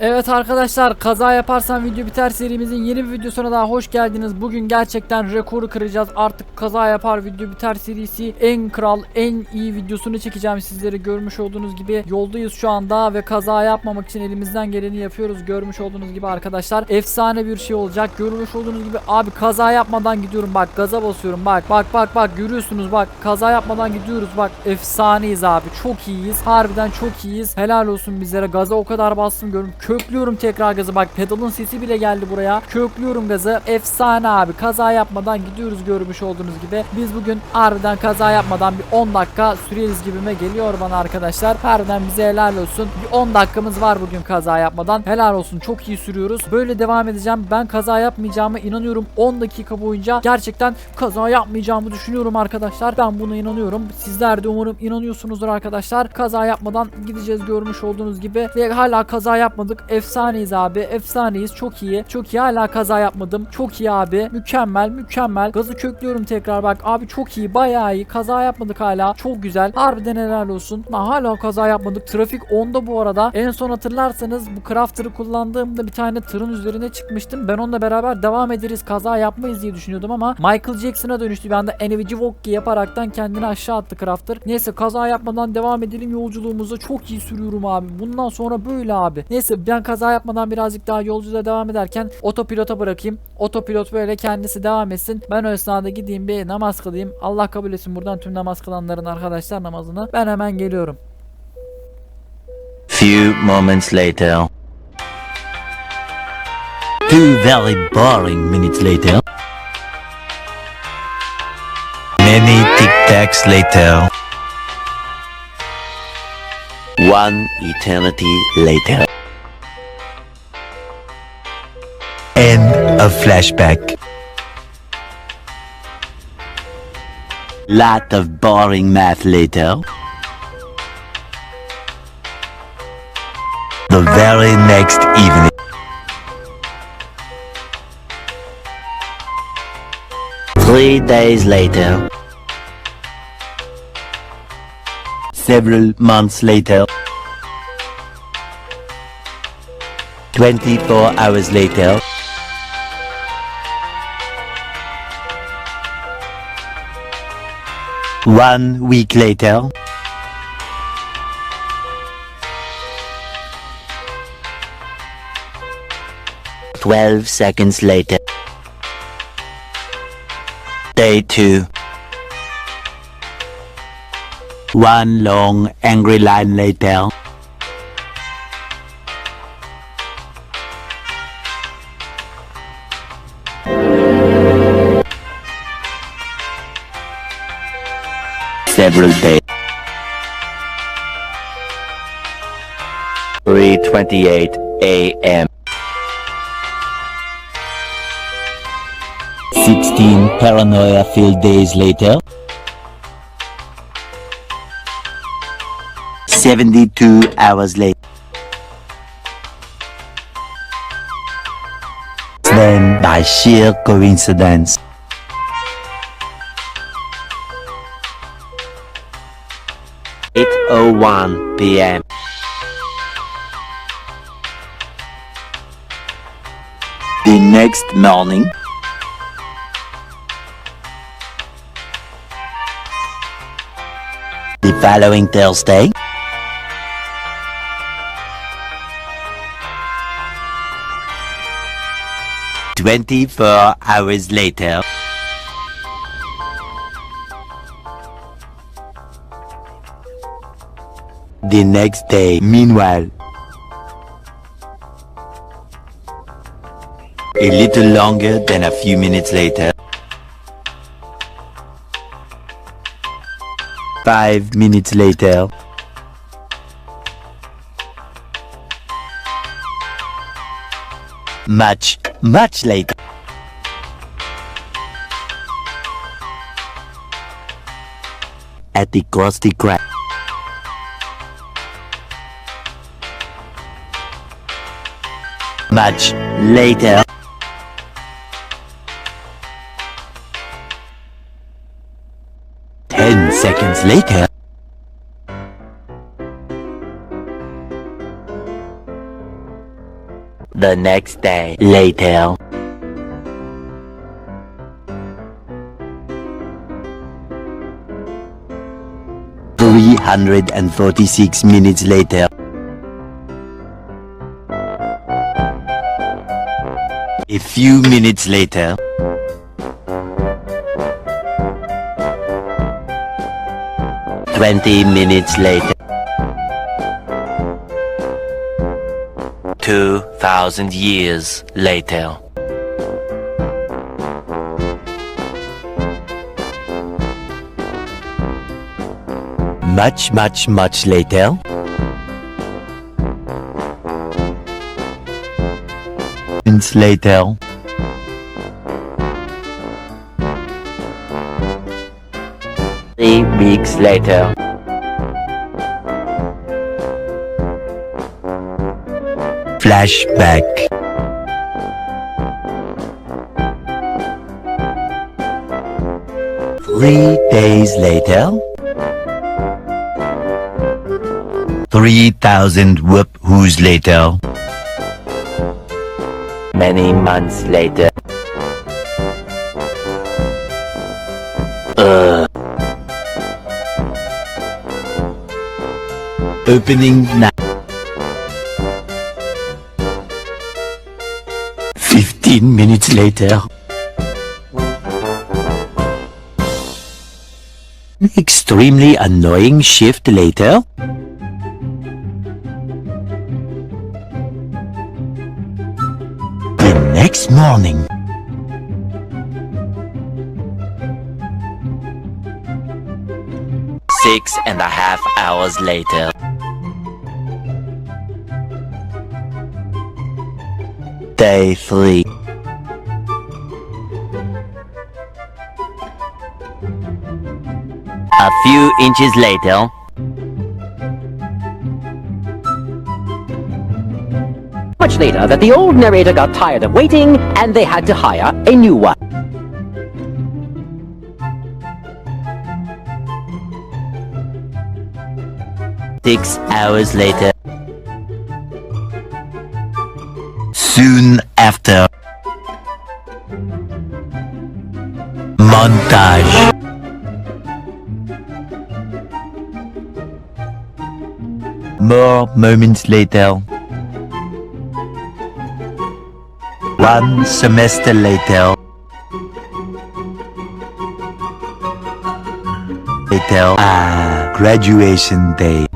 Evet arkadaşlar kaza yaparsan video biter serimizin yeni bir videosuna daha hoş geldiniz. Bugün gerçekten rekoru kıracağız. Artık kaza yapar video biter serisi en kral en iyi videosunu çekeceğim sizlere görmüş olduğunuz gibi yoldayız şu anda ve kaza yapmamak için elimizden geleni yapıyoruz. Görmüş olduğunuz gibi arkadaşlar efsane bir şey olacak. Görmüş olduğunuz gibi abi kaza yapmadan gidiyorum bak gaza basıyorum bak bak bak bak görüyorsunuz bak kaza yapmadan gidiyoruz bak efsaneyiz abi çok iyiyiz. Harbiden çok iyiyiz. Helal olsun bizlere gaza o kadar bastım görün köklüyorum tekrar gazı bak pedalın sesi bile geldi buraya. Köklüyorum gazı. Efsane abi. Kaza yapmadan gidiyoruz görmüş olduğunuz gibi. Biz bugün harbiden kaza yapmadan bir 10 dakika süreriz gibime geliyor bana arkadaşlar. Harbiden bize helal olsun. Bir 10 dakikamız var bugün kaza yapmadan. Helal olsun. Çok iyi sürüyoruz. Böyle devam edeceğim. Ben kaza yapmayacağıma inanıyorum. 10 dakika boyunca gerçekten kaza yapmayacağımı düşünüyorum arkadaşlar. Ben buna inanıyorum. Sizler de umarım inanıyorsunuzdur arkadaşlar. Kaza yapmadan gideceğiz görmüş olduğunuz gibi. Ve hala kaza yapmadık. Efsaneyiz abi. Efsaneyiz. Çok iyi. Çok iyi. Hala kaza yapmadım. Çok iyi abi. Mükemmel. Mükemmel. Gazı köklüyorum tekrar bak. Abi çok iyi. Bayağı iyi. Kaza yapmadık hala. Çok güzel. Harbiden helal olsun. Lan hala kaza yapmadık. Trafik 10'da bu arada. En son hatırlarsanız bu crafter'ı kullandığımda bir tane tırın üzerine çıkmıştım. Ben onunla beraber devam ederiz. Kaza yapmayız diye düşünüyordum ama Michael Jackson'a dönüştü. Bir anda Enevici Wokki yaparaktan kendini aşağı attı crafter. Neyse kaza yapmadan devam edelim yolculuğumuza. Çok iyi sürüyorum abi. Bundan sonra böyle abi. Neyse ben kaza yapmadan birazcık daha yolculuğa devam ederken otopilota bırakayım. Otopilot böyle kendisi devam etsin. Ben o esnada gideyim bir namaz kılayım. Allah kabul etsin buradan tüm namaz kılanların arkadaşlar namazını. Ben hemen geliyorum. Few moments later. Two very boring minutes later. Many tic-tacs later. One eternity later. End of flashback. Lot of boring math later. The very next evening. Three days later. Several months later. 24 hours later. One week later. Twelve seconds later. Day two. One long angry line later. Several days. 3:28 a.m. 16 paranoia filled days later. 72 hours later. Then, by sheer coincidence, Eight oh one p.m. The next morning, the following Thursday. Twenty-four hours later. The next day, meanwhile. A little longer than a few minutes later. Five minutes later. Much, much later. At the Krusty Krab. Much later. Ten seconds later. The next day. Later. Three hundred and forty-six minutes later. A few minutes later. Twenty minutes later. Two thousand years later. Much, much, much later. Months later. Three weeks later. Flashback. Three days later. Three thousand whoop who's later. Many months later. Uh. Opening now. Fifteen minutes later. Extremely annoying shift later. Morning. Six and a half hours later. Day three. A few inches later. Much later, that the old narrator got tired of waiting and they had to hire a new one. Six hours later. Soon after. Montage. More moments later. One semester later. Later. Ah, graduation day.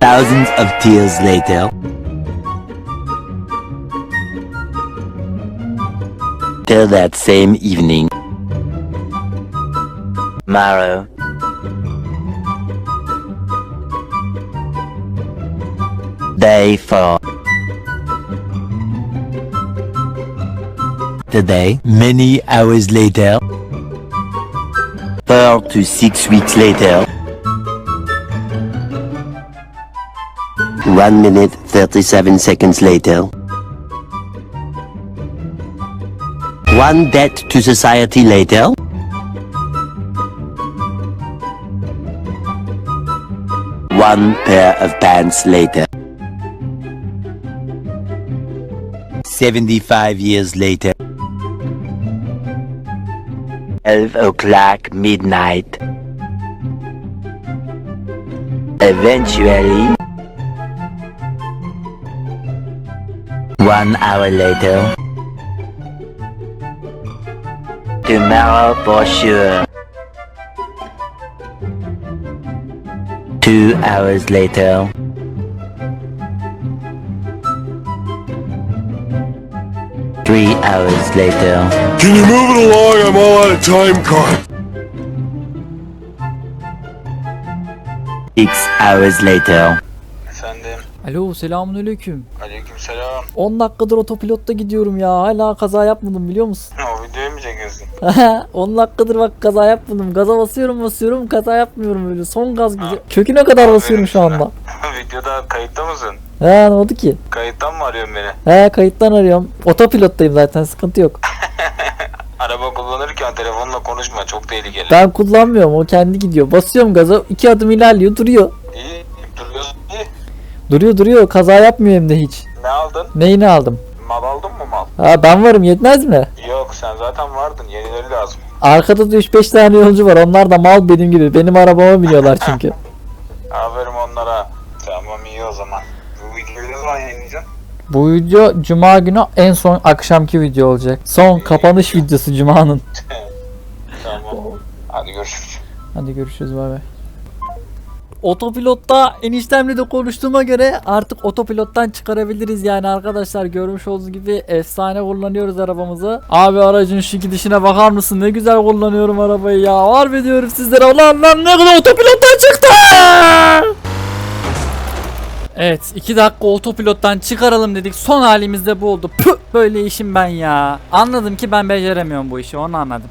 Thousands of tears later. Till that same evening. Morrow. Day 4. Today, many hours later. 4 to 6 weeks later. 1 minute 37 seconds later. One debt to society later. One pair of pants later. 75 years later. 12 o'clock midnight. Eventually, One hour later. Tomorrow for sure. Two hours later. Hours later. Can you move it along? I'm all out of time card. Six hours later. Efendim, Alo selamünaleyküm. aleykümselam. 10 dakikadır otopilotta gidiyorum ya. Hala kaza yapmadım biliyor musun? O videoyu mu çekiyorsun? 10 dakikadır bak kaza yapmadım. Gaza basıyorum basıyorum kaza yapmıyorum öyle. Son gaz gidiyor. Köküne kadar basıyorum şu anda. Videoda kayıtta mısın? He ne oldu ki? Kayıttan mı arıyorsun beni? He kayıttan arıyorum. Otopilottayım zaten sıkıntı yok. Araba kullanırken telefonla konuşma, çok tehlikeli. Ben kullanmıyorum o kendi gidiyor. Basıyorum gaza iki adım ilerliyor duruyor. İyi, duruyorsun iyi. Duruyor duruyor kaza yapmıyor hem de hiç. Ne aldın? Neyini aldım? Mal aldın mı mal? Ha ben varım yetmez mi? Yok sen zaten vardın. Yenileri lazım. Arkada da 3-5 tane yolcu var onlar da mal benim gibi. Benim arabama biniyorlar çünkü. İyi o zaman. Bu videoyu ne zaman yayınlayacaksın? Bu video cuma günü en son akşamki video olacak. Son kapanış videosu cumanın. Tamam. Hadi görüşürüz. Hadi görüşürüz bay bay. Otopilotta eniştemle de konuştuğuma göre artık otopilottan çıkarabiliriz yani arkadaşlar görmüş olduğunuz gibi efsane kullanıyoruz arabamızı. Abi aracın şu gidişine bakar mısın ne güzel kullanıyorum arabayı ya harbi diyorum sizlere ulan lan ne kadar otopilottan çıktı. Evet 2 dakika otopilottan çıkaralım dedik son halimizde bu oldu. Püh, böyle işim ben ya. Anladım ki ben beceremiyorum bu işi onu anladım.